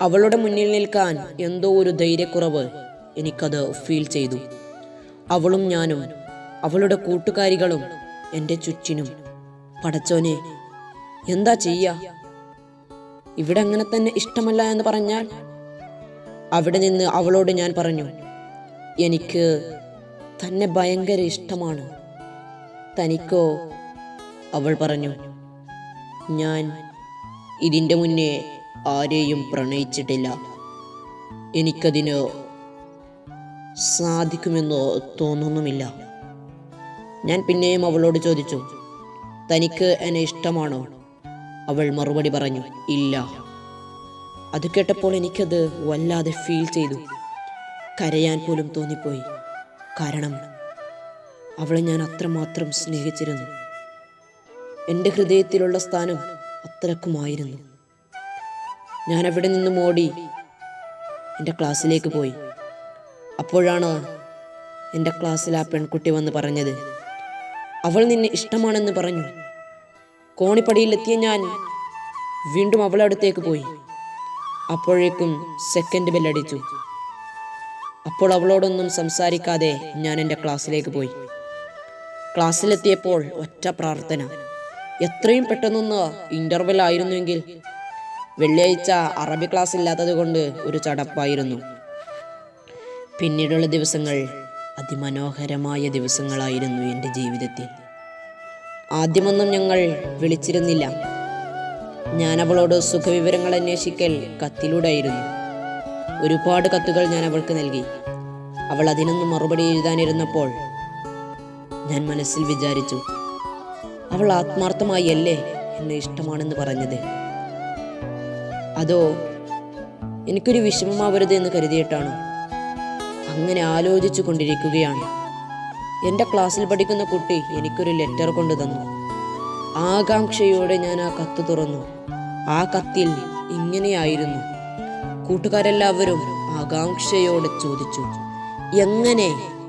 അവളുടെ മുന്നിൽ നിൽക്കാൻ എന്തോ ഒരു ധൈര്യക്കുറവ് എനിക്കത് ഫീൽ ചെയ്തു. അവളും ഞാനും അവളുടെ കൂട്ടുകാരികളും എന്റെ ചുറ്റിനും പടച്ചോനെ എന്താ ചെയ്യ? ഇവിടെ അങ്ങനെ തന്നെ ഇഷ്ടമല്ല എന്ന് പറഞ്ഞാൽ? അവിടെ നിന്ന് അവളോട് ഞാൻ പറഞ്ഞു എനിക്ക് തന്നെ ഭയങ്കര ഇഷ്ടമാണ്. തനിക്കോ? അവൾ പറഞ്ഞു ഞാൻ ഇതിന്റെ മുന്നേ ആരെയും പ്രണയിച്ചിട്ടില്ല. എനിക്കതിന് സാധിക്കുമെന്നോ തോന്നുന്നുമില്ല. ഞാൻ പിന്നെയും അവളോട് ചോദിച്ചു തനിക്ക് എന്നെ ഇഷ്ടമാണോ? അവൾ മറുപടി പറഞ്ഞു ഇല്ല. അത് കേട്ടപ്പോൾ എനിക്കത് വല്ലാതെ ഫീൽ ചെയ്തു. കരയാൻ പോലും തോന്നിപ്പോയി. കാരണം അവളെ ഞാൻ അത്രമാത്രം സ്നേഹിച്ചിരുന്നു. എന്റെ ഹൃദയത്തിലുള്ള സ്ഥാനം അത്രക്കുമായിരുന്നു. ഞാൻ അവിടെ നിന്നും ഓടി എന്റെ ക്ലാസ്സിലേക്ക് പോയി. അപ്പോഴാണ് എന്റെ ക്ലാസ്സിൽ ആ പെൺകുട്ടി വന്ന് പറഞ്ഞത്. അവൾ നിന്നെ ഇഷ്ടമാണെന്ന് പറഞ്ഞു. കോണിപ്പടിയിലെത്തിയ ഞാൻ വീണ്ടും അവളെ അടുത്തേക്ക് പോയി. അപ്പോഴേക്കും സെക്കൻഡ് ബെല്ലടിച്ചു അപ്പോൾ അവളോടൊന്നും സംസാരിക്കാതെ ഞാൻ എന്റെ ക്ലാസ്സിലേക്ക് പോയി. ക്ലാസ്സിലെത്തിയപ്പോൾ ഒറ്റ പ്രാർത്ഥന. എത്രയും പെട്ടെന്നൊന്ന് ഇന്റർവെൽ ആയിരുന്നുവെങ്കിൽ വെള്ളിയാഴ്ച അറബി ക്ലാസ് ഇല്ലാത്തത് കൊണ്ട് ഒരു ചടപ്പായിരുന്നു. പിന്നീടുള്ള ദിവസങ്ങൾ അതിമനോഹരമായ ദിവസങ്ങളായിരുന്നു എന്റെ ജീവിതത്തിൽ. ആദ്യമൊന്നും ഞങ്ങൾ വിളിച്ചിരുന്നില്ല. ഞാൻ അവളോട് സുഖവിവരങ്ങൾ അന്വേഷിക്കൽ കത്തിലൂടെയായിരുന്നു. ഒരുപാട് കത്തുകൾ ഞാൻ അവൾക്ക് നൽകി. അവൾ അതിനൊന്നും മറുപടി എഴുതാനിരുന്നപ്പോൾ ഞാൻ മനസ്സിൽ വിചാരിച്ചു അവൾ ആത്മാർത്ഥമായി അല്ലേ എന്നെ ഇഷ്ടമാണെന്ന് പറഞ്ഞത്. അതോ എനിക്കൊരു വിഷമമാവരുത് എന്ന് കരുതിയിട്ടാണോ? അങ്ങനെ ആലോചിച്ചു കൊണ്ടിരിക്കുകയാണ്. എന്റെ ക്ലാസ്സിൽ പഠിക്കുന്ന കുട്ടി എനിക്കൊരു ലെറ്റർ കൊണ്ടു തന്നു. ആകാംക്ഷയോടെ ഞാൻ ആ കത്ത് തുറന്നു. ആ കത്തിൽ ഇങ്ങനെയായിരുന്നു. കൂട്ടുകാരെല്ലാവരും ആകാംക്ഷയോടെ ചോദിച്ചു എങ്ങനെ